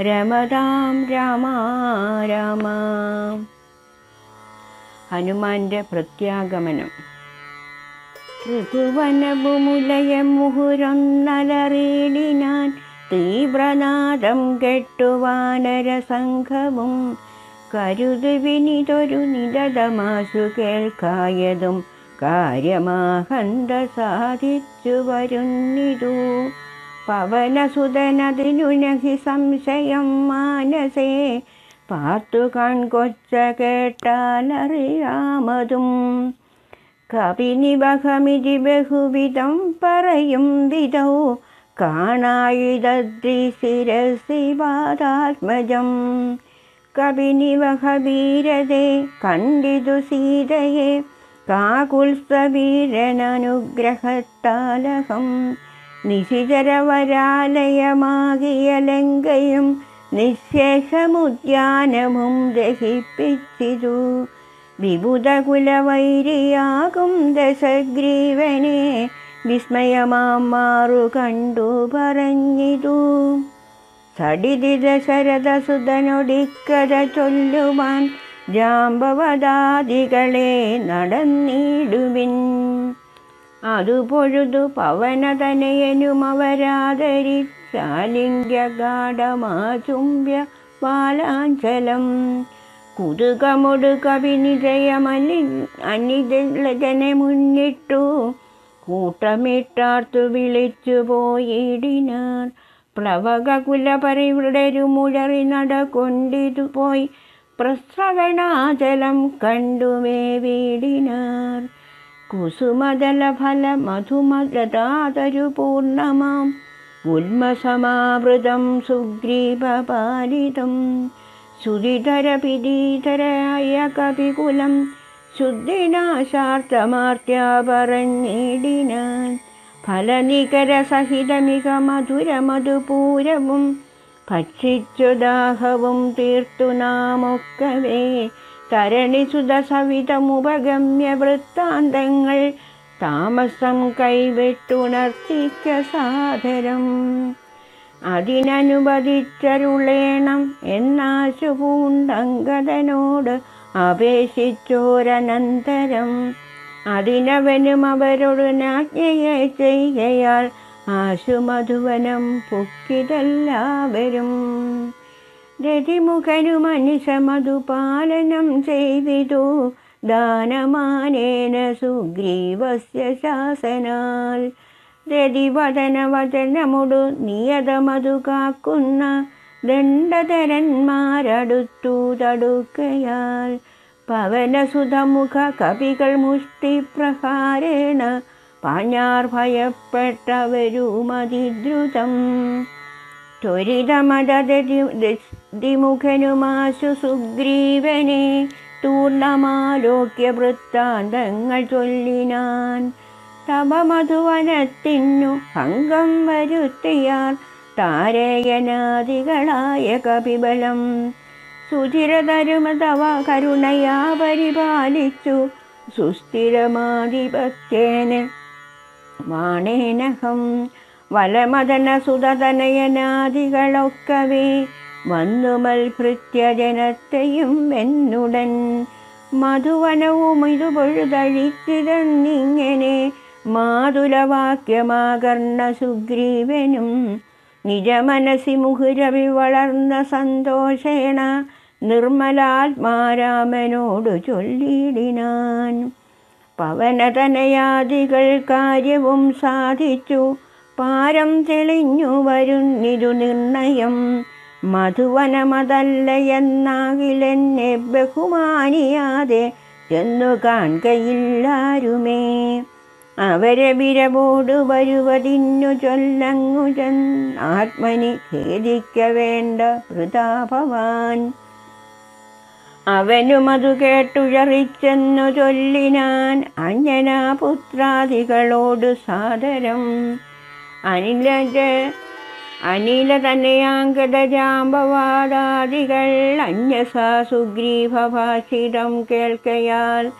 രമതാം രാമ രാമ. ഹനുമാന്റെ പ്രത്യാഗമനം. ത്രിഭുവനഭുമുലയം മുഹുരൊന്നലറിയിടിനാൻ തീവ്രനാദം കെട്ടുവാനരസംഘവും കരുതുവിനിതൊരു നിരതമാശു കേൾക്കായതും കാര്യമാഹന്ത സാധിച്ചു വരുന്നിതു. പവനസുതനതിനുനഹി സംശയം മാനസേ പാർത്തു കൺകൊച്ച കേട്ടാലറിയാമതും. കവിനിവഹമിതി ബഹുവിധം പറയും വിധൗ ശിരസിവാതാത്മജം കവിനിവഹവീരതെ കണ്ടിതു സീതയെ കാകുൽസ്വീരനനുഗ്രഹത്താലഹം. നിശിചരവരാലയമാകിയ ലങ്കയും നിശേഷമുദ്യാനവും ദഹിപ്പിച്ചിതു വിബുധകുലവൈരിയാകും ദശഗ്രീവനെ വിസ്മയമാം മാറു കണ്ടു പറഞ്ഞിതു സടിതി ദശരഥസുതനൊടിക്കഥ ചൊല്ലുവാൻ ജാമ്പവദാദികളെ നടന്നിടുവിൻ. അതു പവനതനയനുമവരാതരി പവനതനയനും അവരാദരിച്ചാലിംഗ്യഗാഠമാചുംബ്യ ബാലാഞ്ചലം. കുതുകമൊടു കവിനിജയമലി അനിതജനെ മുന്നിട്ടു കൂട്ടമിട്ടാർത്തു വിളിച്ചു പോയിടിനാർ. പ്ലവകുല പരിവൃടരുമുഴറി നടകൊണ്ടിതു പോയി പ്രസവണാചലം കണ്ടുമേ വീടിനാർ कुसुमदलफल मधुमददातरु सुग्रीवपालितं उल्मसमावृतं सुग्रीपारितं सुधिधरपिडीधरय कविकुलं शुद्धिनाशाडिना फलनिकरसहितमिकमधुरमधुपूरं तीर्तु नाम തരണിസുത സവിതമുപഗമ്യ വൃത്താന്തങ്ങൾ താമസം കൈവിട്ടുണർത്തിക്ക സാധരം അതിനനുവദിച്ചരുളേണം എന്നാശു പൂണ്ടങ്കതനോട് അപേക്ഷിച്ചോരനന്തരം. അതിനവനും അവരോട് നാജ്ഞയെ ചെയ്യയാൽ ആശുമധുവനം പൊക്കിതെല്ലാവരും. രതിമുഖനും ചെയ്തു ദാനമാനേന സുഗ്രീവസ്യ ശാസനാൽ. രതിവദനവചനമുടു നിയതമതു കാക്കുന്ന ദണ്ഡധരന്മാരടുത്തു തടുക്കയാൽ. പവനസുതമുഖ കവികൾ മുഷ്ടിപ്രഹാരേണ പാഞ്ഞാർ ഭയപ്പെട്ടവരുമതിദ്രുതം. ത്വരിതമതതിമുഖനുമാശു സുഗ്രീവനെ തൂർണമാലോക്യ വൃത്താന്തങ്ങൾ ചൊല്ലിനാൻ തപമധുവനത്തിനു ഭംഗം വരുത്തിയാർ താരയനാദികളായ കപിബലം. സുചിരതരുമതവ കരുണയാ പരിപാലിച്ചു സുസ്ഥിരമാധിപത്യേന വാണേനഹം. വലമദന സുതതനയനാദികളൊക്കവേ വന്നുമൽഭൃത്യജനത്തെയും എന്നുടൻ. മധുവനവും ഇത് പൊഴുതഴിച്ചിതന്നിങ്ങനെ മാതുലവാക്യമാകർണ സുഗ്രീവനും നിജമനസി മുഹുരവി വളർന്ന സന്തോഷേണ നിർമ്മലാത്മാരാമനോടു ചൊല്ലിടിനാൻ പവനതനയാദികൾ കാര്യവും സാധിച്ചു. പാരം തെളിഞ്ഞു വരുന്നിരു നിർണയം. മധുവനമതല്ല എന്നാകിലെന്നെ ബഹുമാനിയാതെ ചെന്നു കാൺകയില്ലാരുമേ അവരെ വിരവോട് വരുവതിന്നു ചൊല്ലങ്ങു ചൻ ആത്മനി ഖേദിക്ക വേണ്ട അവനും അതു കേട്ടുഴറിച്ചെന്നു ചൊല്ലിനാൻ അഞ്ജനാപുത്രാദികളോട് സാദരം. അനിലജ അനില തന്നെയാങ്കതജാമ്പവാദാദികൾ അന്യസാ സുഗ്രീവഭാഷിതം കേൾക്കയാൽ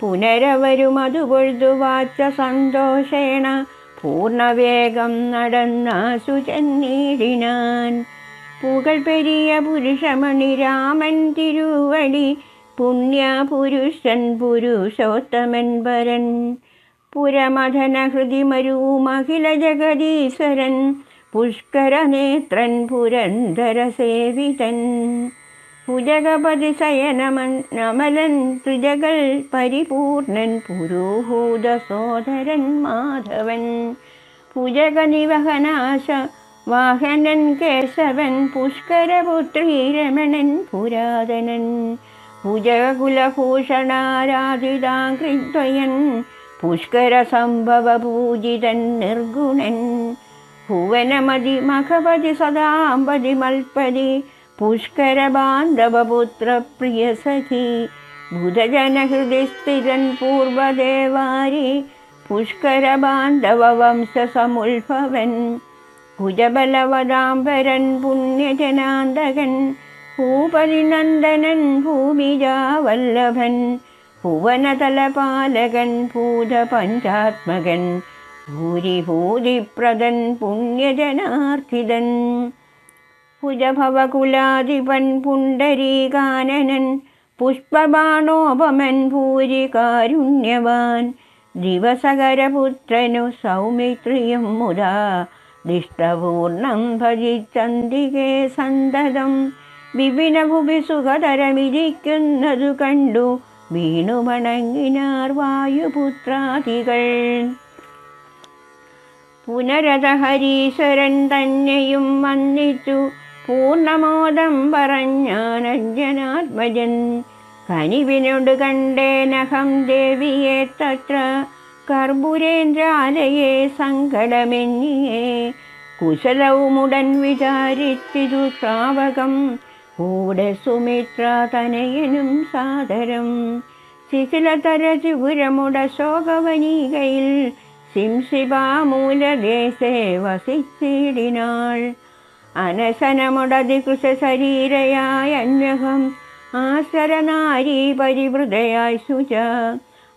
പുനരവരും. അതുപൊഴുതുവാച്ച പൊഴുതു വാച്ച സന്തോഷേണ പൂർണവേഗം നടന്ന സുചന്നീടിനാൻ പുകൾ പെരിയ പുരുഷമണി രാമൻ തിരുവടി പുണ്യ പുരുഷൻ പുരുഷോത്തമൻ വരൻ. പുരമഥന ഹൃദിമരു ജഗദീശ്വരൻ പുഷ്കരനേത്രൻ പുരന്ധരസേവിതൻ ഭുജഗപതി ശയനമൻ നമലൻ ത്രിജകൾ പരിപൂർണൻ പുരോഹൂത സോദരൻ മാധവൻ. ഭുജഗനിവഹനാശ വാഹനൻ കേശവൻ പുഷ്കരപുത്രീ രമണൻ പുരാതനൻ. ഭുജകുലഭൂഷണാരാധിതാകൃദ്വയൻ പുഷ്കര സംഭവ പൂജിതൻ നിർഗുണൻ. ഭുവനമതി മഖപതി സദാമ്പതി മൽപതി പുഷ്കര ബാന്ധവപുത്ര പ്രിയ സഖി ബുധജനഹൃദി സ്ഥിരൻ പൂർവദേവാരി പുഷ്കര ബാന്ധവ വംശ സമുത്ഭവൻ ഭുജബലവദാംബരൻ പുണ്യജനാന്തകൻ ഭൂപതിനന്ദനൻ ഭൂമിജാവല്ലഭൻ. ഭുവനതലപാലകൻ ഭൂതപഞ്ചാത്മകൻ ഭൂരിഭൂതിപ്രദൻ പുണ്യജനാർത്തിതൻ ഭുജഭവകുലാധിപൻ പുണ്ടരീകാനനൻ പുഷ്പബാണോപമൻ ഭൂരികാരുണ്യവാൻ ദിവസകരപുത്രനു സൗമിത്രിയും മുതാ ദിഷ്ടപൂർണം ഭജിച്ചന്തികേ സന്തതം വിപിനഭുവി സുഖതരമിരിക്കുന്നതു കണ്ടു. വീണുമണങ്ങിനാർ വായുപുത്രാദികൾ. പുനരതഹരീശ്വരൻ തന്നെയും വന്നിച്ചു പൂർണമോദം പറഞ്ഞാനഞ്ജനാത്മജൻ. കനിവിനോട് കണ്ടേനഹം ദേവിയെ തത്ര കർപ്പുരേന്ദ്രാലയെ സങ്കടമെന്നിയേ. കുശലവുമുടൻ വിചാരിച്ചിതു ശ്രാവകം കൂടെ സുമിത്ര തനയനും സാദരം. ശിഥിലതര ചിപുരമുട ശോകവനീകയിൽ സിംശിപാമൂലദേശേ വസിച്ചിടിനാൾ. അനശനമുടതികൃശ ശരീരയായ അന്വഹം ആശരനാരി പരിവൃതയായി ശുച.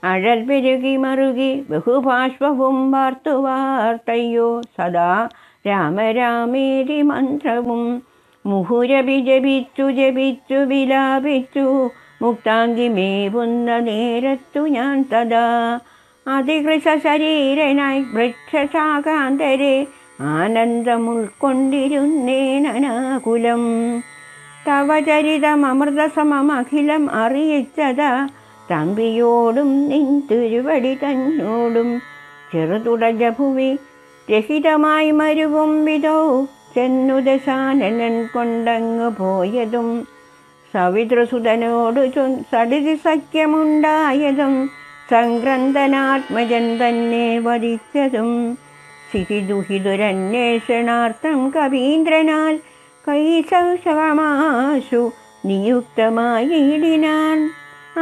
അഴൽ പെരുകി മറുകി ബഹുഭാഷ്പവും വാർത്തു വാർത്തയ്യോ സദാ രാമരാമേരി മന്ത്രവും. മുഹുരഭി ജപിച്ചു ജപിച്ചു വിലാപിച്ചു. മുക്താങ്കി മേവുന്ന നേരത്തു ഞാൻ തഥാ അതികൃഷ ശരീരനായി വൃക്ഷശാകാന്തരെ ആനന്ദം ഉൾക്കൊണ്ടിരുന്നേനകുലം തവ അഖിലം അറിയിച്ചതാ തമ്പിയോടും നിൻ തിരുവടി തന്നോടും. ചെറുതുടജ ഭുവി രഹിതമായി മരുവും വിധോ ചെന്നു ദശാനനൻ കൊണ്ടങ്ങു പോയതും സവിതൃസുതനോട് സടിതി സഖ്യമുണ്ടായതും സംക്രന്ദനാത്മജൻ തന്നെ വധിച്ചതും സിഹിദുഹിതുരന്വേഷണാർത്ഥം കവീന്ദ്രനാൽ കൈശവമാശു നിയുക്തമായിടിനാൻ.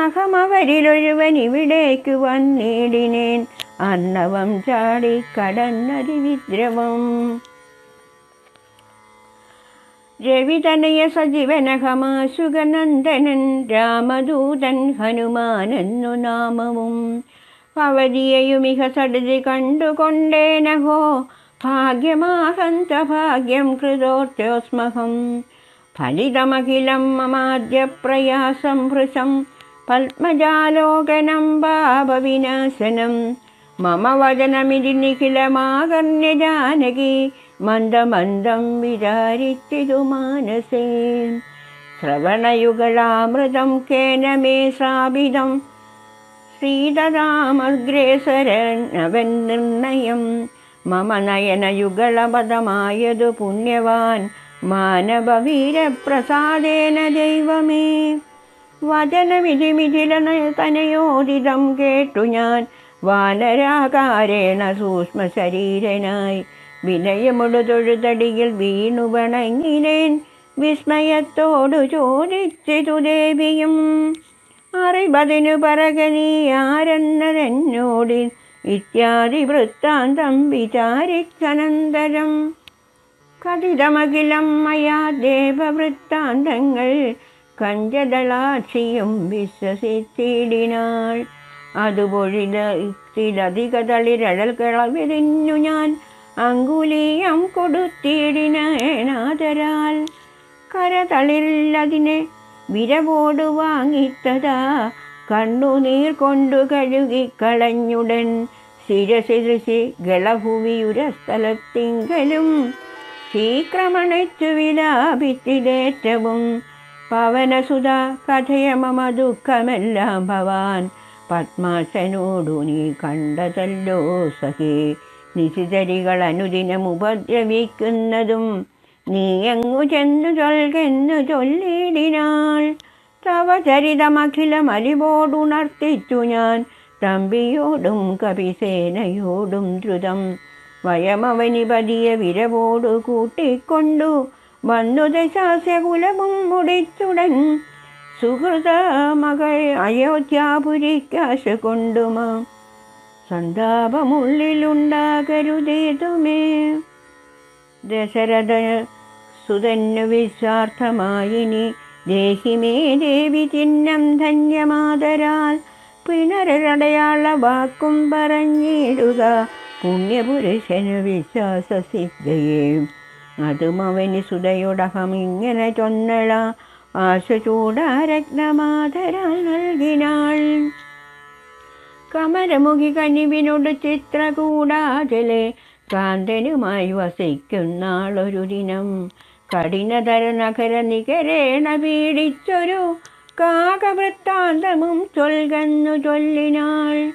അഹമവരിലൊരുവൻ ഇവിടേക്ക് വന്നിടിനേൻ. അന്നവം ചാടി കടന്നതി വിദ്രവം രവിതനയ സജീവനഹമാശുഗനന്ദനൻ രാമദൂതൻ ഹനുമാനെന്നു നാമവും ഭവതിയെയുമിഹ സടുതി കണ്ടുകൊണ്ടേനഹോ ഭാഗ്യമാഹന്ത ഭാഗ്യം കൃതോർത്തോസ്മഹം ഫലിതമഖിലം മമാദ്യ പ്രയാസം ഭൃശം പത്മജാലോകനം പാപവിനാശനം. മമ വചനമിതി നിഖിലമാകർണ്യ ജാനകി മന്ദമന്ദം വിചാരിച്ചിതു മാനസേ. ശ്രവണയുഗളാമൃതം കേന മേ ശ്രാപിതം ശ്രീതരാമഗ്രേസരനവൻ നിർണയം. മമ നയനയുഗളപദമായതു പുണ്യവാൻ മാനവവീരപ്രസാദേന ദൈവമേ. വചനമിതി മിഥില തനയോദിതം കേട്ടു ഞാൻ വാനരാകാരേണ സൂക്ഷ്മ ശരീരനായി വിനയമുടു തൊഴുതടിയിൽ വീണു വണങ്ങിനേൻ വിസ്മയത്തോടു ചോദിച്ചിതു ദേവിയും അറിവതിനു പറക നീ ആരെന്നതെന്നോടി ഇത്യാദി വൃത്താന്തം വിചാരിച്ചനന്തരം. കഥിതമഖിലം മയാ ദേവവൃത്താന്തങ്ങൾ കഞ്ചദളാക്ഷിയും വിശ്വസിച്ചിടിനാൾ. അതുപൊഴിലധിക തളിരഴൽ കിളവിരിഞ്ഞു ഞാൻ അങ്കുലീയം കൊടുത്തിടിനാദരാൽ കരതളിലതിനെ വിരവോട് വാങ്ങിത്തതാ കണ്ണുനീർ കൊണ്ടു കഴുകിക്കളഞ്ഞുടൻ ശിരശിരശി ഗളഭുവിയുരസ്ഥലത്തിങ്കലും ശീക്രമണച്ചു വിലാപിച്ചിലേറ്റവും പവനസുത കഥയ മമ ദുഃഖമെല്ലാം ഭവാൻ പത്മാസനോടു നീ കണ്ടതല്ലോ സഹി നിശിതരികൾ അനുദിനം ഉപദ്രവിക്കുന്നതും നീ എങ്ങു ചെന്നു ചൊൽകെന്നു ചൊല്ലിടിനാൾ. തവ ചരിതമഖിലം അലിവോടുണർത്തിച്ചു ഞാൻ തമ്പിയോടും കപിസേനയോടും ദ്രുതം. വയമവനിപതിയ വിരവോടു കൂട്ടിക്കൊണ്ടു വന്നു ദശാസ്യകുലവും മുടിച്ചുടൻ സുഹൃത മകൾ അയോധ്യാപുരിക്കാശ കൊണ്ടുമാ സന്താപമുള്ളിലുണ്ടാകരുതേതുമേ. ദശരഥ സുതന്നു വിശ്വാർത്ഥമായിനി ദേഹിമേ ദേവി ചിഹ്നം ധന്യമാതരാൽ പിണരടയാള വാക്കും പറഞ്ഞിടുക. പുണ്യപുരുഷന് വിശ്വാസസിദ്ധയെ അതും അവന് സുതയുടകം ഇങ്ങനെ ചൊന്നള ആശ ചൂടാരത്നമാതരാൽ നൽകിനാൾ. കമരമുഖി കനിവിനോട് ചിത്രകൂടാതിലെ കാന്തനുമായി വസിക്കുന്നാളൊരു ദിനം. കഠിനതര നഗര നികരേണ പീഡിച്ചൊരു കാകവൃത്താന്തമും ചൊൽകന്നു ചൊല്ലിനാൾ.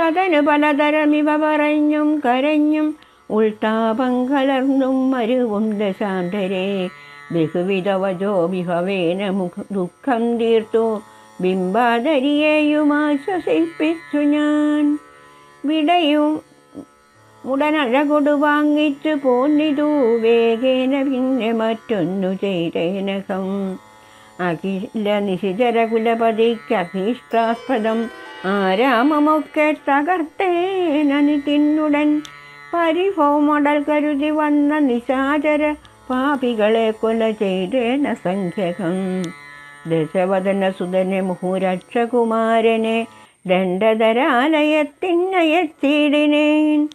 തതനു പലതരമിവ പറഞ്ഞും കരഞ്ഞും ഉൾത്താപം കലർന്നും മരുവും ദശാന്തരെ. ബഹുവിധവജോ വിഹവേന മുഖ ദുഃഖം തീർത്തു. ബിംബാധരിയെയും ആശ്വസിപ്പിച്ചു ഞാൻ. വിടയും ഉടനഴകൊടു വാങ്ങിച്ചു പോന്നിതു. വേഗേന പിന്നെ മറ്റൊന്നു ചെയ്തേനകം. അഖില നിശിചര കുലപതിക്ക് അഭീഷ്ടാസ്പദം ആരാമമൊക്കെ തകർത്തേനനി തിന്നുടൻ പരിഭവമടൽ കരുതി വന്ന നിശാചര പാപികളെ കൊല ചെയ്തേന സംഖ്യകം. ദശവദന സുതനെ മുഹുരക്ഷകുമാരനെ ദണ്ഡധരാലയത്തിനയച്ചിടിനേൻ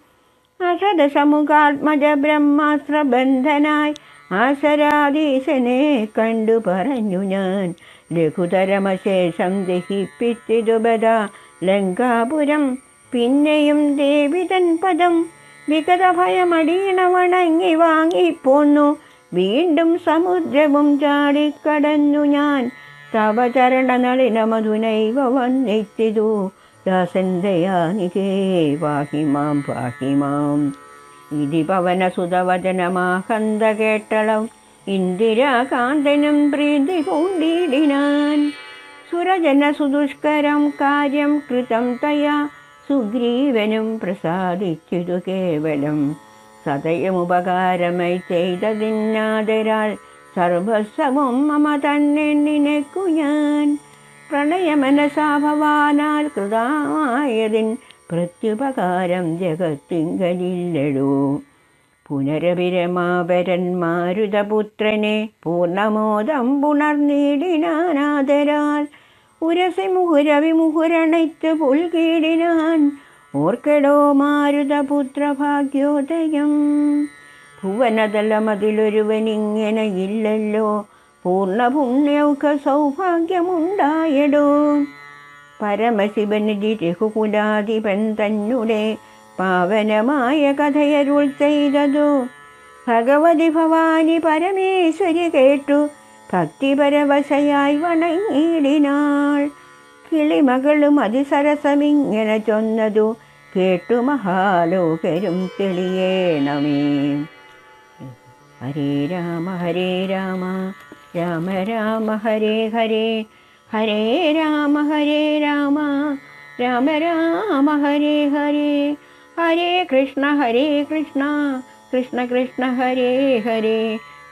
അസദ സമുഖാത്മജ ബ്രഹ്മാസ്ത്രബന്ധനായി ആശരാധീശനെ കണ്ടു പറഞ്ഞു ഞാൻ. ലഘുതരമശേഷം ദഹിപ്പിച്ചിതുബത ലങ്കാപുരം പിന്നെയും ദേവിതൻ പദം വിഗത ഭയമടീണ വണങ്ങി വാങ്ങിപ്പോന്നു. വീണ്ടും സമുദ്രവും ചാടിക്കടന്നു ഞാൻ. തവ ചരണനളിന മധുനൈവ വന്നിച്ചിതു ദാസന്തയാനികേ പാഹിമാം വാഹിമാം. ഇതി പവനസുതവചനമാഹന്ത കേട്ടളം ഇന്ദിരാകാന്തനും പ്രീതി പൂണ്ടിടിനാൻ. സുരജന സുദുഷ്കരം കാര്യം കൃതം തയാ. സുഗ്രീവനും പ്രസാദിച്ചിതു കേവലം. സതയമുപകാരമായി ചെയ്തതിന്നാതരാൾ സർവസ്വവും മമ തന്നെ നിനക്കു ഞാൻ. പ്രണയമനസാഭവാനാൽ കൃതമായതിൻ പ്രത്യുപകാരം ജഗത്തിങ്കലില്ലടൂ. പുനരഭിരമാവരന്മാരുതപുത്രനെ പൂർണമോദം പുണർനീടിനാനാദരാൽ ഉരസി മുഹുരവി മുഹുരണയ്ക്ക് പുൽകീടിനാൻ ഓർക്കടോ മാരുതപുത്ര ഭാഗ്യോദയം ഭുവനതലമതിലൊരുവനിങ്ങനെ ഇല്ലല്ലോ പൂർണ പുണ്യൗക സൗഭാഗ്യമുണ്ടായടോ പരമശിവനിധി രഘുകുലാധിപൻ തന്നെ പാവനമായ കഥയരുൾ ചെയ്തതു. ഭഗവതി ഭവാനി പരമേശ്വരി കേട്ടു ഭക്തിപരവശയായി വണങ്ങിയിടിനാൾ. കിളിമകളും അതിസരസമിങ്ങനെ ചൊന്നതു കേട്ടു മഹാലോകരും തെളിയേണമേ. ഹരേ രാമ ഹരേ രാമ രാമ രാമ ഹരേ ഹരേ ഹരേ രാമ ഹരേ രാമ രാമ രാമ ഹരേ ഹരേ ഹരേ കൃഷ്ണ ഹരേ കൃഷ്ണ കൃഷ്ണ കൃഷ്ണ ഹരേ ഹരേ.